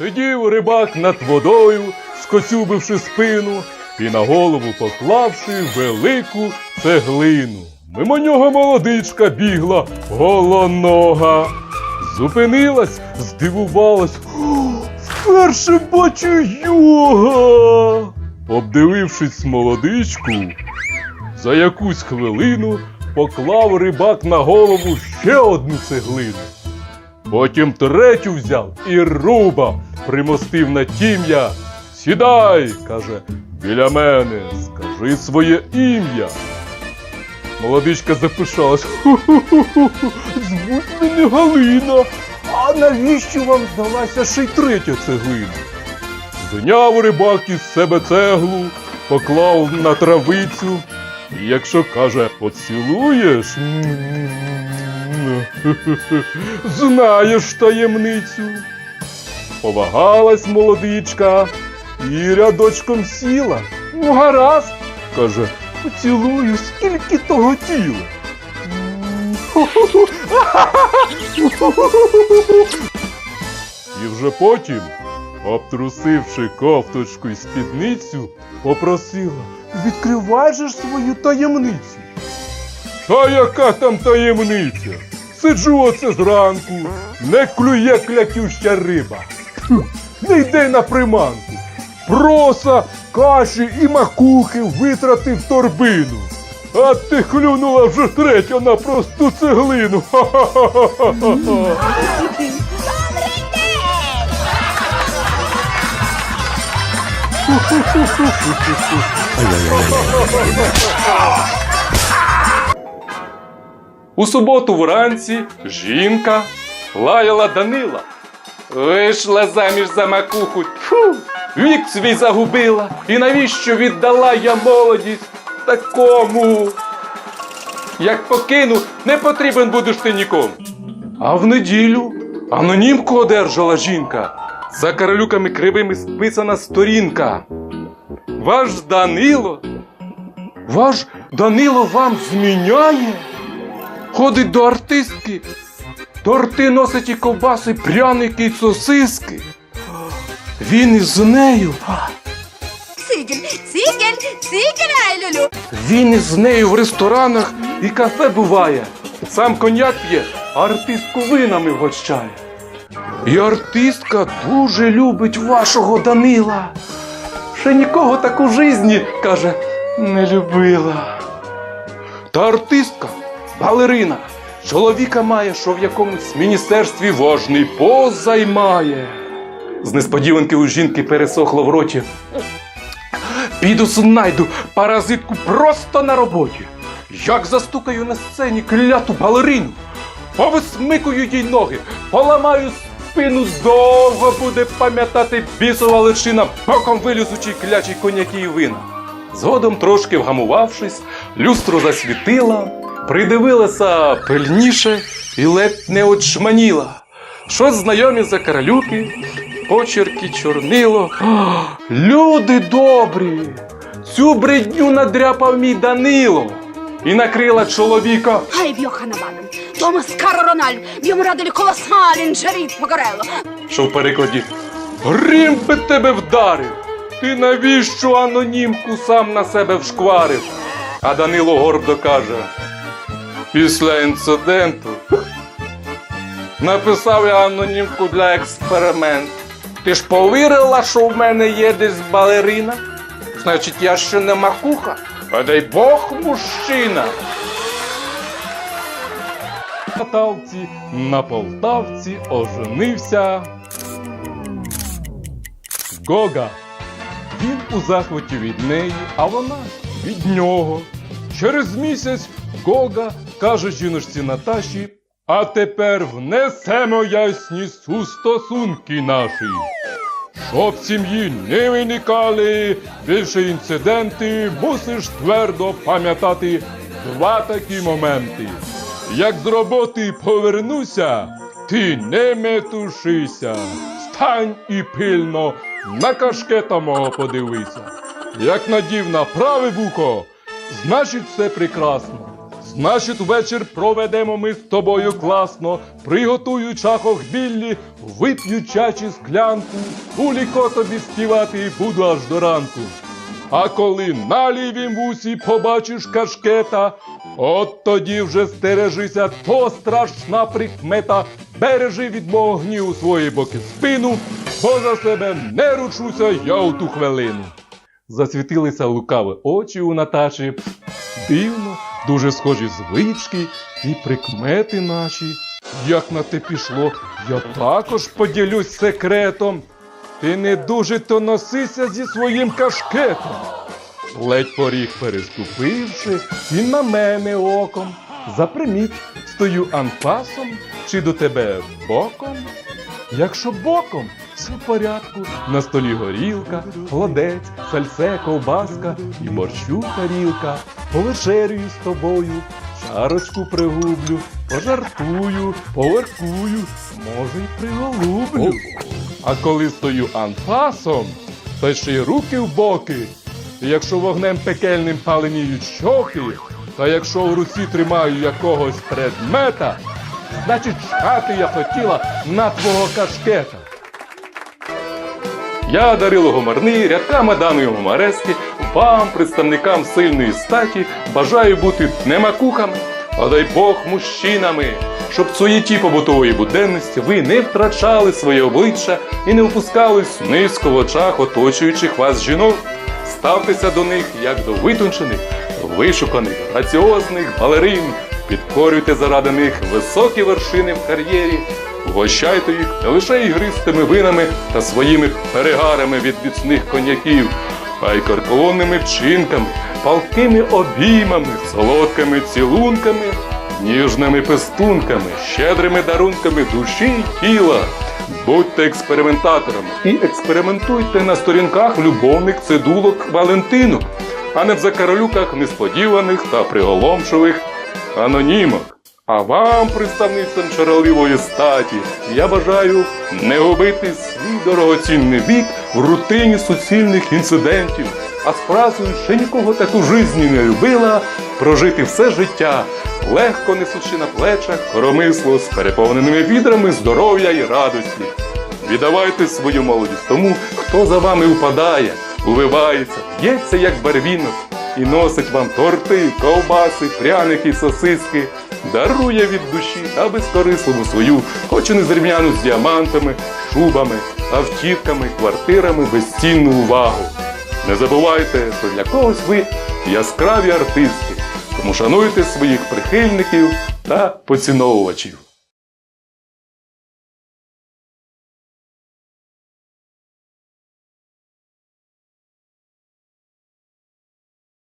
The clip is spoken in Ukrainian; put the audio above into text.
Сидів рибак над водою, скоцюбивши спину, і на голову поклавши велику цеглину. Мимо нього молодичка бігла голонога. Зупинилась, здивувалась. Вперше бачу йога. Обдивившись молодичку, за якусь хвилину поклав рибак на голову ще одну цеглину. Потім третю взяв і руба примостив на тім'я. Сідай, каже, біля мене, скажи своє ім'я. Молодичка запишалась. «Ху-ху-ху-ху, Звуть мене Галина. А навіщо вам здалася ще й третя цеглина? Зняв рибак із себе цеглу, поклав на травицю. І якщо каже, поцілуєш, знаєш таємницю. Повагалась молодичка і рядочком сіла. Ну, гаразд, каже, поцілую, скільки того тіла. І вже потім, обтрусивши кофточку і спідницю, попросила, відкривай же ж свою таємницю. Та яка там таємниця? Сиджу оце зранку, не клює клятюща риба. Не йде на приманку. Проса, каші і макухи витратив торбину. А ти клюнула вже третя на просту цеглину. Ха-ха-ха-ха-ха. У суботу вранці жінка лаяла Данила. Вийшла заміж за макуху, тьфу, вік свій загубила. І навіщо віддала я молодість такому? Як покину, не потрібен будеш ти нікому. А в неділю анонімку одержала жінка. За каролюками кривими списана сторінка. Ваш Данило, ваш Данило вам зміняє? Ходить до артистки, торти носить і ковбаси, пряники й сосиски. Він із нею, Сигель, сигель, сигель, ай, люлю. він із нею в ресторанах і кафе буває. Сам коньяк п'є, а артистку винами вгощає. І артистка дуже любить вашого Данила. Ще нікого так у житті, каже, не любила. Та артистка, балерина, чоловіка має, що в якомусь міністерстві важний пост займає. З несподіванки у жінки пересохло в роті. Піду знайду паразитку просто на роботі. Як застукаю на сцені кляту балерину, повисмикую їй ноги, поламаю спину, довго буде пам'ятати бісова личина, боком вилізучий клячий коньяки і вина. Згодом, трошки вгамувавшись, люстро засвітила, придивилася пильніше і ледь не очманіла. Щось знайомі закаралюки, почерки чорнило. Люди добрі! Цю бредню надряпав мій Данило і накрила чоловіка. Ай, Бьохана Баден, Томас Каро Рональд, йому радили колосалін жеріт Погорело. що в перекладі Грім би тебе вдарив. Ти навіщо анонімку сам на себе вшкварив? А Данило гордо каже: після інциденту написав я анонімку для експерименту. Ти ж повірила, що в мене є десь балерина? Значить, я ще не макуха, а дай Бог мужчина. Катавці на Полтавці оженився. Гога. Він у захваті від неї, а вона від нього. Через місяць Гога каже жіночці Наташі, а тепер внесемо ясність у стосунки наші. Щоб в сім'ї не виникали більше інциденти, мусиш твердо пам'ятати два такі моменти. Як з роботи повернуся, ти не метушися. Стань і пильно на кашкета мого подивися. Як надів на праве вухо, значить все прекрасно. Значить, вечір проведемо ми з тобою класно, приготую чахох біллі, вип'ю чачі склянку, гуліко тобі співати буду аж до ранку. А коли на лівім вусі побачиш кашкета, от тоді вже стережися, то страшна прикмета. Бережи від мого гніву свої боки спину, бо за себе не ручуся я у ту хвилину. Засвітилися лукаві очі у Наташі. Дивно, дуже схожі звички і прикмети наші. Як на те пішло, я також поділюсь секретом. Ти не дуже то носися зі своїм кашкетом. Ледь поріг переступивши, він на мене оком. Заприміть, стою анфасом чи до тебе боком? Якщо боком, все в порядку. На столі горілка, холодець, сальце, ковбаска і борщу тарілка. Повечерюю з тобою, чарочку пригублю, пожартую, поверкую, може й приголублю. А коли стою анфасом, то ще й руки в боки. І якщо вогнем пекельним паленіють щоки, та якщо в руці тримаю якогось предмета, значить чхати я хотіла на твого кашкета. Я Дарило Гомарний, рядками даної гумарески, вам, представникам сильної статі, бажаю бути не макухами, а дай Бог мужчинами, щоб в суєті побутової буденності ви не втрачали своє обличчя і не опускались низько в очах оточуючих вас жінок. Ставтеся до них як до витончених, вишуканих, граціозних балерин. Підкорюйте заради них високі вершини в кар'єрі. Угощайте їх не лише ігристими винами та своїми перегарами від міцних коньяків, а й карколонними вчинками, палкими обіймами, солодкими цілунками, ніжними пестунками, щедрими дарунками душі й тіла. Будьте експериментаторами і експериментуйте на сторінках любовних цидулок Валентинок, а не в закаролюках несподіваних та приголомшових анонімок. А вам, представницям чарівливої статі, я бажаю не губити свій дорогоцінний вік в рутині суцільних інцидентів, а з фразою ще нікого таку жизні не любила, прожити все життя, легко несучи на плечах коромисло з переповненими відрами здоров'я і радості. Віддавайте свою молодість тому, хто за вами упадає, увивається, б'ється як барвінок і носить вам торти, ковбаси, пряники, сосиски, дарує від душі та безкорисливу свою, хоч і незрівняну з діамантами, шубами, автівками, квартирами безцінну увагу. Не забувайте, що для когось ви яскраві артисти, тому шануйте своїх прихильників та поціновувачів.